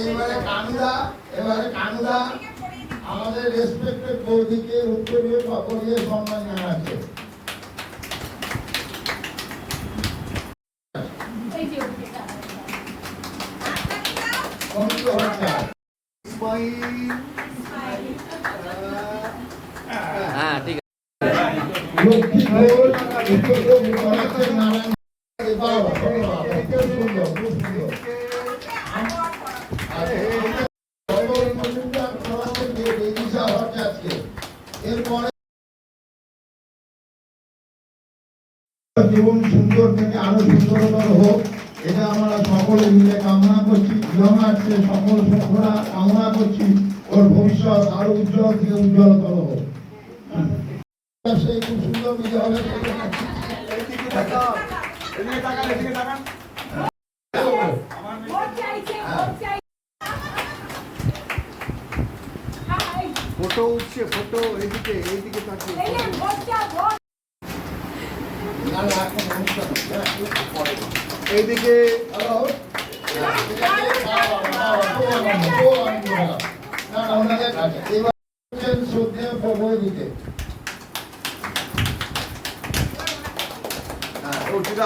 এবারে কানুদা এবারে কানুদা। আমাদের রেসপেক্টেড বৌদিকে উত্তরীয় সকলীয় সম্মান জানাচ্ছে। সকলে মিলে কামনা করছি জমাচ্ছে সকল সভ্যরা কামনা করছি ওর ভবিষ্যৎ আরও উজ্জ্বল থেকে উজ্জ্বলতর হোক। সেই খুব সুন্দর বিজয় হবে। এদিকে এদিকে তাকান ফটো উঠছে ফটো এইদিকে এইদিকে তাকিয়ে। এইদিকে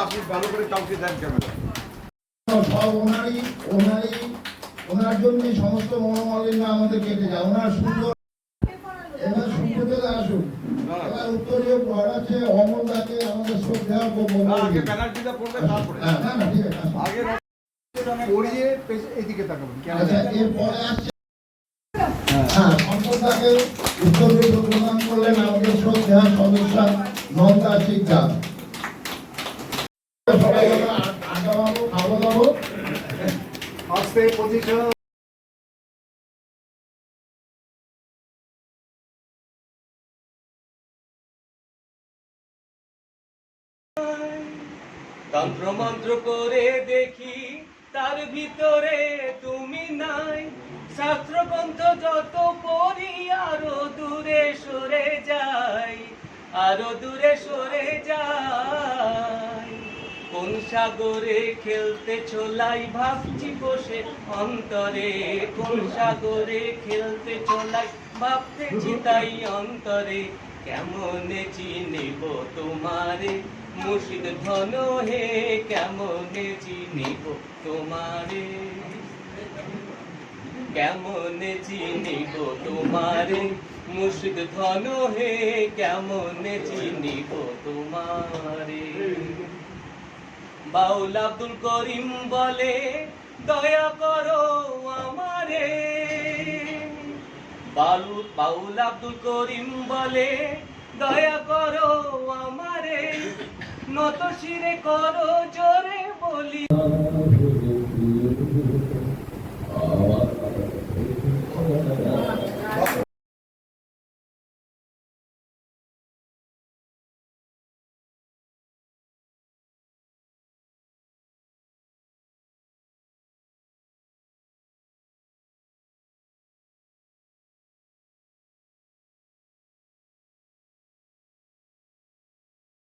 আপনি ভালো করে সব ওনারই ওনারই, ওনার সমস্ত মনোমালিন্য আমাদের কেটে যায়। ওনার সুন্দর এবার সুন্দর আসুন এবার উত্তরীয় ঘর আছে অমল দাকে আমাদের শ্রদ্ধেয় প্রভু না, আগে ব্যানার্জিটা পড়বে তারপরে হ্যাঁ, না ঠিক আছে আসুন। আগে পড়িয়ে এইদিকে তাকাবেন আচ্ছা এরপরে আসছে হ্যাঁ সম্পদাকে উত্তরীয় প্রদান করলেন আমাদের শ্রদ্ধা সদস্য নন্দা শিকদার। সবাই আমরা খাব দাবো তন্ত্রমন্ত্র করে দেখি, তার ভিতরে তুমি নাই। শাস্ত্রগ্রন্থ যত পড়ি, আরও দূরে সরে যাই, আরও দূরে সরে যাই। কোন সাগরে খেলতে চলাই ভাবছি বসে অন্তরে, কোন সাগরে খেলতে চলাই ভাবতেছি তাই অন্তরে। কেমনে চিনিব তোমারে? মুর্শিদ ধন হে কেমনে চিনিব তোমারে? কেমনে চিনিব তোমারে? মুর্শিদ ধন হে কেমনে চিনিব তোমারে? বাউল আব্দুল করিম বলে, দয়া করো আমারে। বাউল আব্দুল করিম বলে, দয়া করো নত শিরে করো জোরে বলি।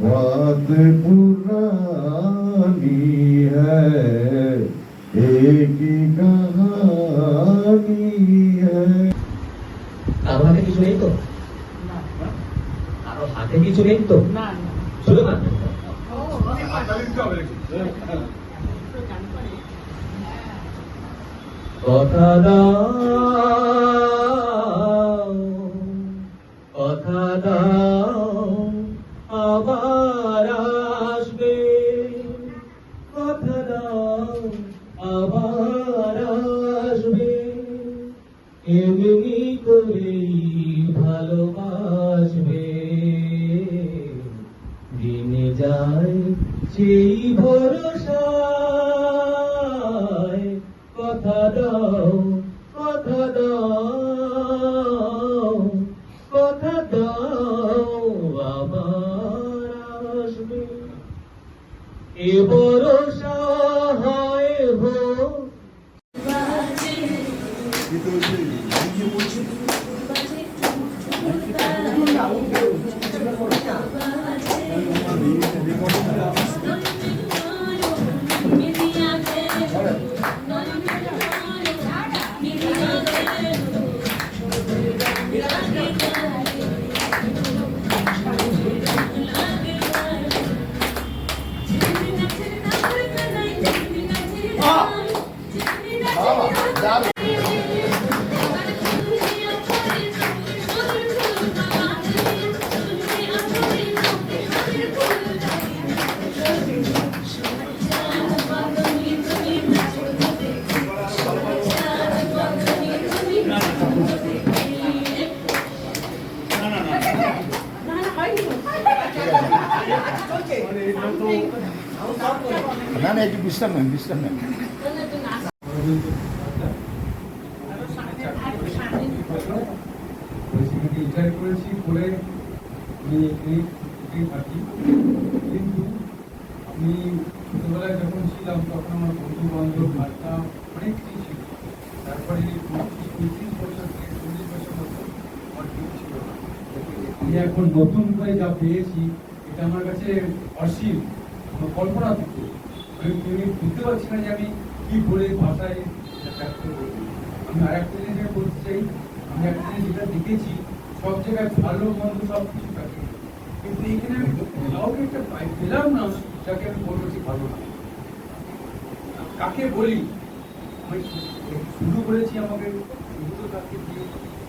बात पुरानी है एक ही कहानी है কারো হাতে কিছু নেই তো কারো হাতে কিছু নেই তো শুধু না কথা দাও সেই ভরসায় কথা দাও। না না একটু বিশ্রাম নেন বিশ্রাম নেন পরিস্থিতিকে ইন্টার করেছি করে আমি এই এই থাকি কিন্তু আমি ছোটবেলায় যখন ছিলাম তখন আমার বন্ধু বান্ধব ভাষা অনেক কিছু ছিল তারপরে এই পঁচিশ পঁয়ত্রিশ বছর থেকে চল্লিশ বছর মতো আমার কেউ ছিল না। আমি এখন নতুন করে যা পেয়েছি, এটা আমার কাছে অসীম। কল্পনা থেকে। আমি আমি বুঝতে পারছি না যে আমি কি বলে ভাষায় আমি আর একটা জিনিস বলতে চাই। আমি একটা জিনিস যেটা দেখেছি, সব জায়গায় ভালো, মন্দ সব কিছু থাকে। কিন্তু এখানে আমি কাউকে একটা পেলাম না, যাকে আমি বলব যে ভালো না। কাকে বলি? আমি শুরু করেছি আমাকে, শুরু তো তাকে দিয়ে,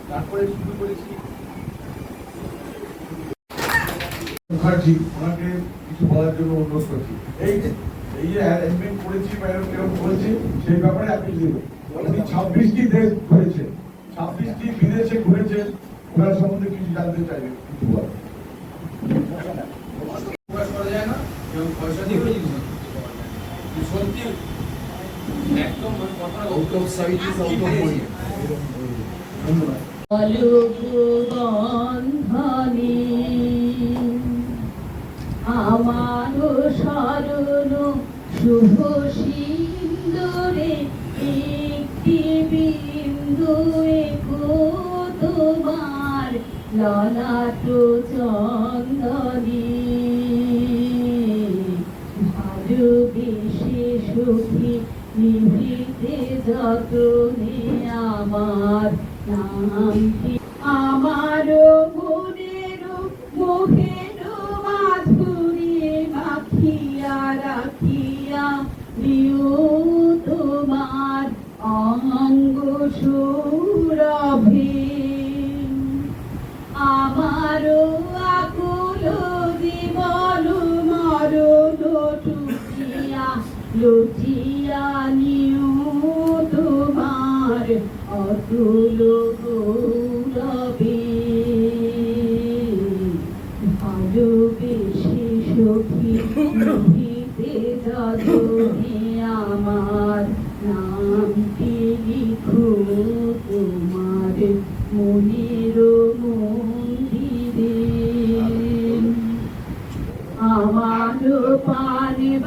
তারপরে শুরু করেছি মুখার্জি ওনাকে কিছু বলার জন্য অনুরোধ করছি। এই যে এই যে অ্যারেঞ্জমেন্ট করেছি বা এরকম এরকম করেছি সেই ব্যাপারে আপনি লিখুন উনি ছাব্বিশটি দেশ ঘুরেছেন। ছাব্বিশটি বিদেশে ঘুরেছেন ওনার সম্বন্ধে কিছু জানতে চাইবেন কিছু বল সত্যি একদম কথাটা গৌতম সাহিত্য ধন্যবাদ সিন্দুরে একটি বিন্দু একো তোমার ললাট চন্দনী। ভালোবেসে আমার নামটি আমার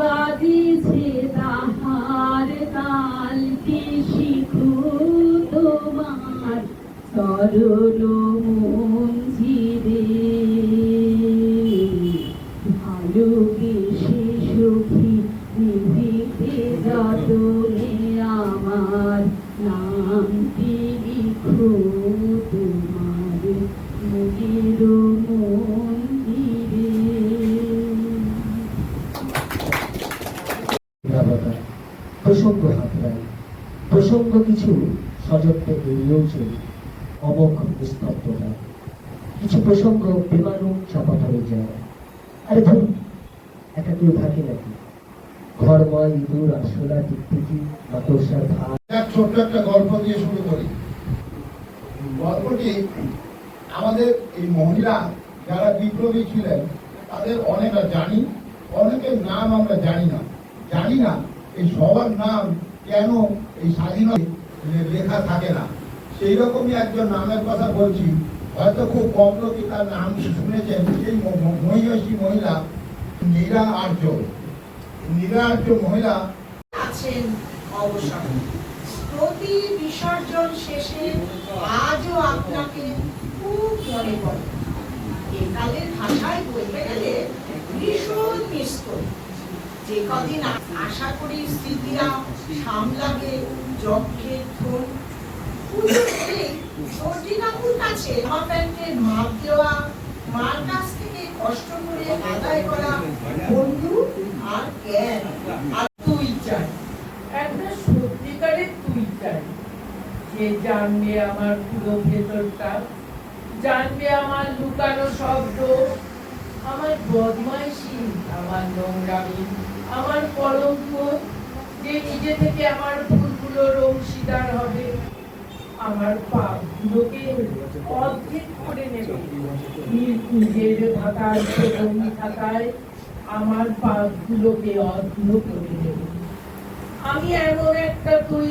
বাজিছে তাহার কালকে শিখু তোমার? চরণ ছোট্ট একটা গল্প দিয়ে শুরু করি। গল্পটি আমাদের এই মহিলা, যারা বিপ্লবী ছিলেন, তাদের অনেকটা জানি, অনেকের নাম আমরা জানি না। জানি না এই সবার নাম কেন এই স্বাধীনতা লেখা থাকে না। সেই রকমই একজন নামের কথা বলছি। হয়তো খুব কম লোকই তার নাম শুনেছেন। সেই ম- ম- মহিষী মহিলা নীরা আর্য। নীরা আর্য মহিলা আছেন। অবসর প্রতি বিসর্জন শেষে আজও আপনাকে খুব মনে পড়ে। একালের ভাষায় বলতে গেলে ভীষণ মিস করি যে কদিন আশা করি স্মৃতিরা সামলাবে যক্ষের ধন পুজোর দিনেই সর্দি কাকুর কাছে জামা প্যান্টের মাপ দেওয়া, মার কাছ থেকে কষ্ট করে আদায় করা বন্ধু আর জ্ঞান আর তুই চাই একটা সত্যিকারের তুই চাই যে জানবে আমার পুরো ভেতরটা, জানবে আমার লুকানো শব্দ। আমার বদমাইশি, আমার নোংরামি, আমার কলঙ্ক, যে নিজে থেকে আমার ভুলগুলোর অংশীদার হবে। আমার পাপগুলোকে অর্ধেক করে নেবে। নিজের থাকার জমি থাকায় আমার পাপগুলোকে অর্ধ করে নেবে। আমি এমন একটা তুই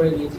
করে নিয়েছি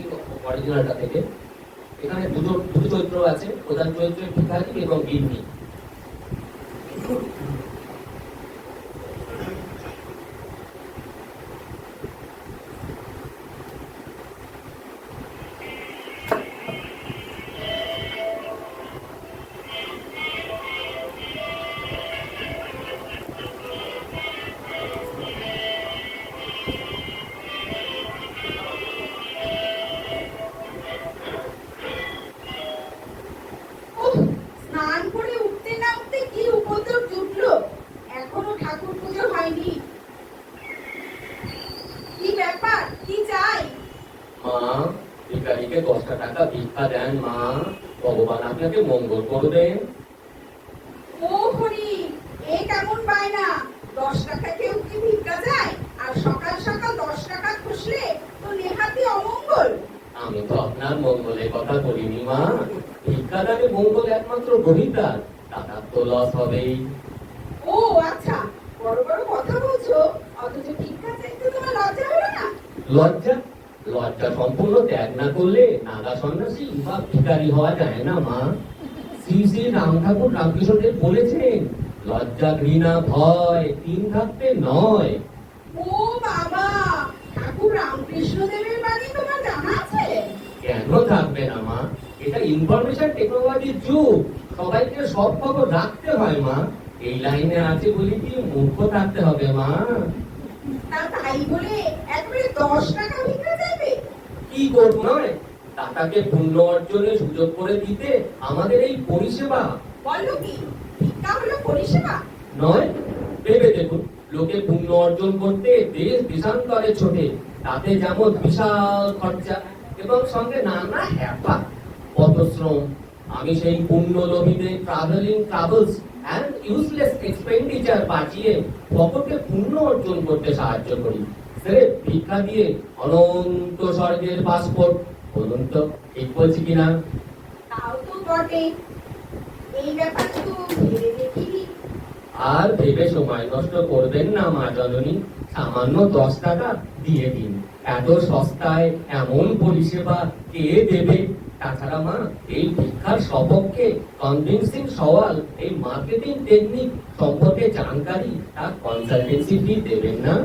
লজ্জা? লজ্জা সম্পূর্ণ ত্যাগ না করলে নাগা সন্ন্যাসী বা ভিকারি হওয়া যায় না মা। শ্রী শ্রী রাম ঠাকুর রামকৃষ্ণদেব বলেছেন লজ্জা ঘৃণা ভয় তিন থাকতে নয়। ও বাবা ঠাকুর বাণী তোমার জানা আছে? কেন থাকবে না মা? এটা ইনফরমেশন টেকনোলজির যুগ। সবাইকে সব খবর রাখতে হয় মা। এই লাইনে আছে বলি কি মূর্খ থাকতে হবে মা? তা তাই বলে একবারে দশ টাকা ভিক্ষা চাইবে কি করব নয় টাকাকে পুণ্য অর্জনের সুযোগ করে দিতে আমাদের এই পরিষেবা। বলো কি? ভিক্ষা হলো পরিষেবা? নয় ভেবে দেখুন লোকে পুণ্য অর্জন করতে দেশ দেশান্তরে ছোটে তাতে যেমন বিশাল খরচা এবং সঙ্গে নানা হ্যাপা পথশ্রম আমি সেই পুণ্য লোভীদের travelling travels and useless expenditure বাঁচিয়ে পকেটে পুণ্য অর্জন করতে সাহায্য করি। সে ভিক্ষা দিয়ে অনন্ত স্বর্গের পাসপোর্ট বলুন তো ঠিক বলছি কিনা? তাও তো বটে এই ব্যাপারে তো ভেবে দেখিনি। আর ভেবে সময় নষ্ট করবেন না মা জননী। সামান্য দশ টাকা দিয়ে দিন। এত সস্তায় এমন পরিষেবা কে দেবে? তাছাড়া মা এই ভিক্ষার সপক্ষে কনভিন্সিং সওয়াল এই মার্কেটিং টেকনিক সম্পর্কে জানকারি তার কনসালটেন্সি ফি দেবেন না?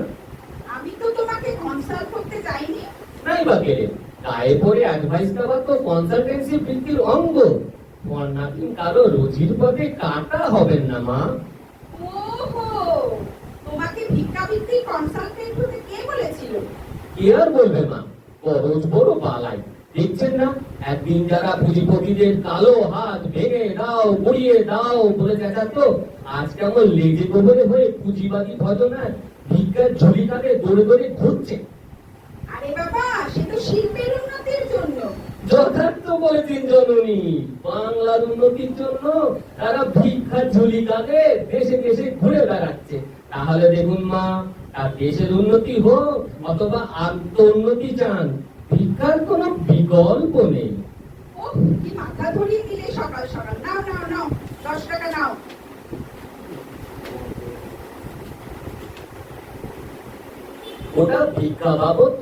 আমি তো তোমাকে কনসাল্ট করতে চাইনি। নাই বা কেড়ে গায়ে পড়ে অ্যাডভাইস দেওয়া তো কনসালটেন্সি বৃত্তির অঙ্গ। বর্ণাধীন কারও রোজির পথে কাটা হবেন না মা। ওহো তোমাকে ভিক্ষাবৃত্তি কনসালটেন্ট হতে কে বলেছিল? কি আর বলবে মা? খরচ বড় পালাই দেখছেন না? একদিন যারা পুঁজিপতিদের কালো হাত ভেঙে দাও মুড়িয়ে দাও বলে চেঁচাতো আজ কেমন লেজে গোবরে হয়ে পুঁজিবাদী ভজনায় ভিক্ষার ঝুলিটাকে দৌড়ে দৌড়ে ঘুরছে। আরে বাবা সে তো শিল্পের উন্নতির জন্য। যথার্থ বলেছেন জননী বাংলার উন্নতির জন্য তারা ভিক্ষা ঝুলি কাঁধে দেশে দেশে ঘুরে বেড়াচ্ছে। তাহলে দেখুন মা তার দেশের উন্নতি হোক অথবা আত্ম উন্নতি চান ভিক্ষার কোনো বিকল্প নেই। কি মাথা ধরিয়ে দিলে সকাল সকাল। নাও নাও নাও দশ টাকা নাও। ওটা ভিক্ষা বাবদ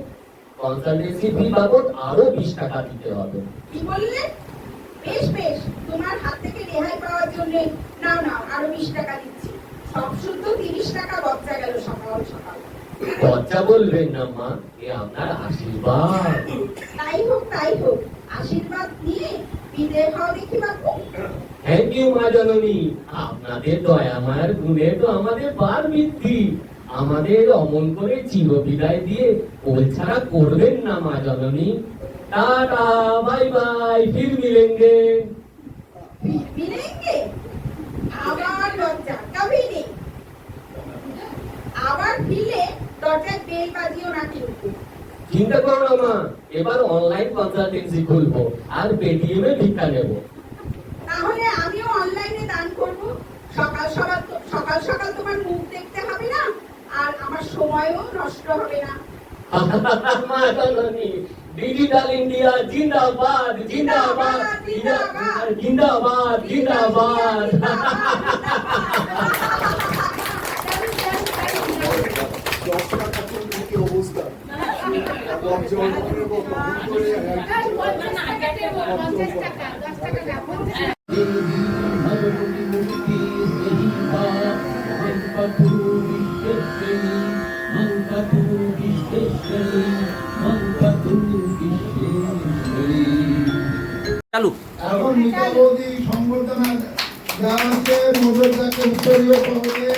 কনসালটেন্সি ফি বাবদ আরও বিশ টাকা দিতে হবে। কি বললে? বেশ বেশ তোমার হাত থেকে রেহাই পাওয়ার জন্য। নাও নাও আরও বিশ টাকা দিচ্ছি। সব শুদ্ধ তিরিশ টাকা বচ্চা গেল সকাল সকাল। লজ্জা বলবেন না মা এ আপনার আশীর্বাদ। তাই হোক তাই হোক আশীর্বাদ নিয়ে বিদেয় হও দেখি বাপু থ্যাংক ইউ মা জননী। আপনাদের দয়া মায়ের গুণে তো আমাদের বার বৃদ্ধি। আমাদের অমন করে চির বিদায় দিয়ে কোল ছাড়া করবেন না মা জননী। টাটা বাই বাই ফির মিলেঙ্গে আবার লজ্জা কবি নেই আবার ফিরলে দরজায় বেল বাজিও না কিন্তু চিন্তা করো না মা। এবার অনলাইন কনসালটেন্সি খুলবো আর পেটিএম এ ভিক্ষা নেব। তাহলে আমিও অনলাইনে দান করব। সকাল সকাল সকাল সকাল তোমার মুখ দেখতে হবে না আর আমার সময়ও নষ্ট হবে না। মা জননী ডিজিটাল ইন্ডিয়া জিন্দাবাদ। জিন্দাবাদ জিন্দাবাদ। জিন্দাবাদ জিন্দাবাদ দশ টাকা চললে কি অবস্থা লজ্জা করব, ভুল করে চালু। এখন মিতাবতী সংবর্ধনা দেওয়া হচ্ছে নোবেল তাকে উত্তরীয় পদকে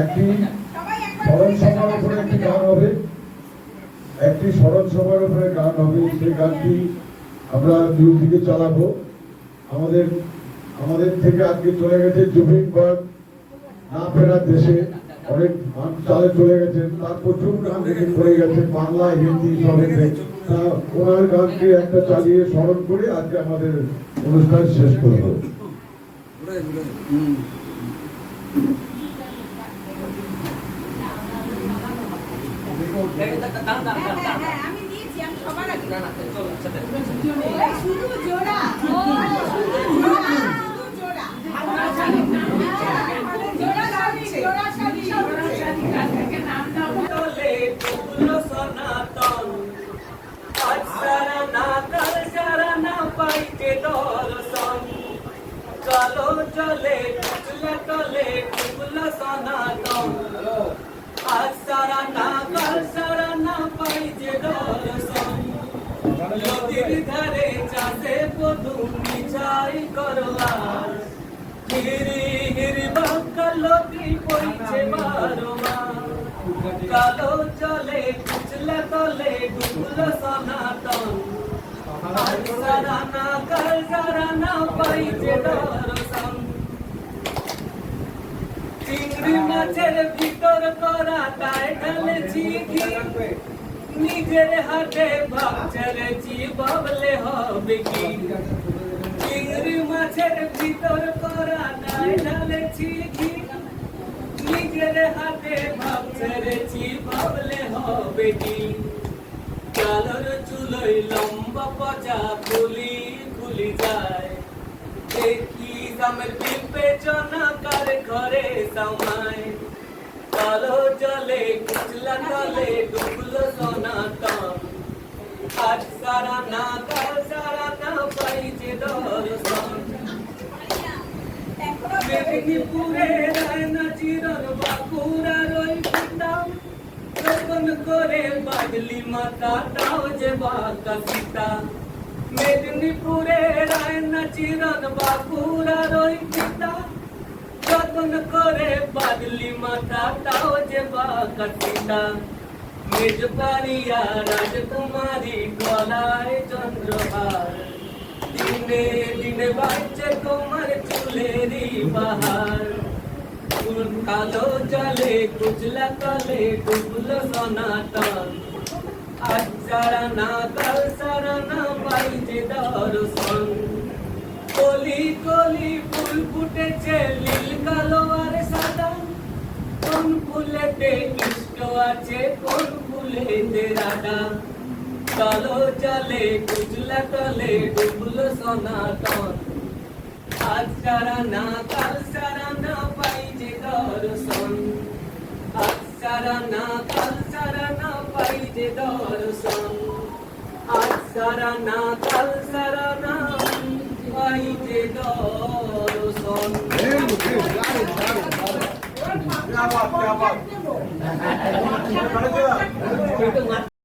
একটি স্মরণ সভার উপরে একটি গান হবে। একটি স্মরণ সভার উপরে হবে। সেই গানটি আমরা মিউজিকে চালাবো। আমাদের আমাদের থেকে আজকে চলে গেছে জুবিন গার্গ না ফেরার দেশে অনেক চালে চলে গেছেন। তার প্রচুর গান রেখে পড়ে গেছে বাংলা, হিন্দি সবেতে তা ওনার গানকে একটা চালিয়ে স্মরণ করে আজকে আমাদের অনুষ্ঠান শেষ করব। দাঁড়ান হ্যাঁ, দাঁড়ান হ্যাঁ, হ্যাঁ, আমি দিয়েছি আমি সবার আগে। না না চলো ওই শুধু জোড়া। শুধু জোড়া। জোড়া হ্যাঁ, জোড়া কালো চলে বুঝলে তলে ডুবলো সনাতন আজ সারা না কাল সারা না পাইতে দর্শন নদীর ধারে চাষে পদু মিছাই করবার। হিরি হিরি বাক্কা লোকি পইছে বারো মাস কালো চলে কুচলে তলে ডুবল সনাতন চিংড়ি মাছের ভিতর নিজের হাতে ভাব ছেড়েছি বাবলে হবে কি চিংড়ি মাছের ভিতর করা তাই ঢালেছি নিজের হাতে ভাব ছেড়েছি ভাবলে হবে কি কালোর চুলোই লম্বা পচা খুলি খুলি যায়। দেখি দামের বিবেচনা কার ঘরে সামায় কালো জলে কুচলা তলে ডুবলো সনাতন। আজ সারা না কাল সারা না পাইছে দর্শন। মেদিনীপুরে রায়না চিরন বাঁকুড়ার ওই পিতাম যখন করে বাদলি মাতা, তাও যে বাঁকা সীতা। মেদিনীপুরে রায়না চিরন বাঁকুড়ার ওই পিতা। যখন করে বাদলি মাতা, তাও যে বাঁকা সীতা। মেজবাড়িয়া রাজকুমারী গলায় চন্দ্রহার। দিনে দিনে বাচ্চা তোমার চুলেরই বাহার ফুল কালো জলে কুচলা তলে, ডুবলো সনাতন। আজ সারা না কাল সারা না পাইছে দর্শন। কলি কলি ফুল ফুটেছে, নীল, কালো আর সাদা। কোন ফুলেতে কৃষ্ণ আছে, কোন ফুলেতে রাধা? কালো জলে কুচলা তলে, ডুবলো সনাতন। আজ সারা না কাল সারা না দর্শন। আসারানা তালসারানা পাই যে দর্শন। আসারানা তালসারানা পাই যে দর্শন। Yeah, yeah, yeah.